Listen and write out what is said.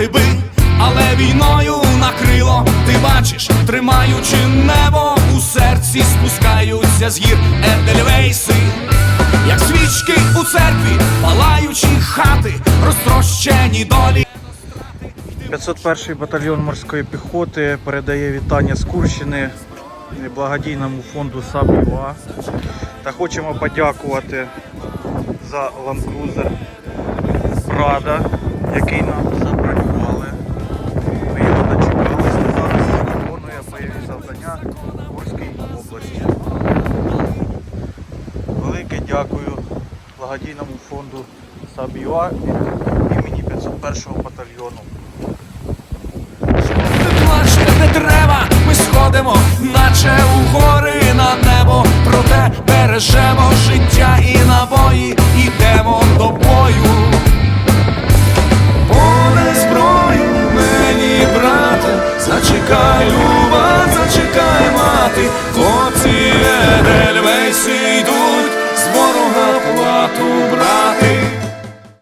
втікати би, але війною накрило, ти бачиш, тримаючи небо у серці, спускаються з гір Едельвейси, як свічки у церкві, палаючі хати, розтрощені долі. 501 батальйон морської піхоти передає вітання з Курщини благодійному фонду САП-ЮА. Та хочемо подякувати за ландкрузер Прада, який нам Курській області. Велике дякую благодійному фонду Саб'юа імені 501-го батальйону. Плачте не треба, ми сходимо. stato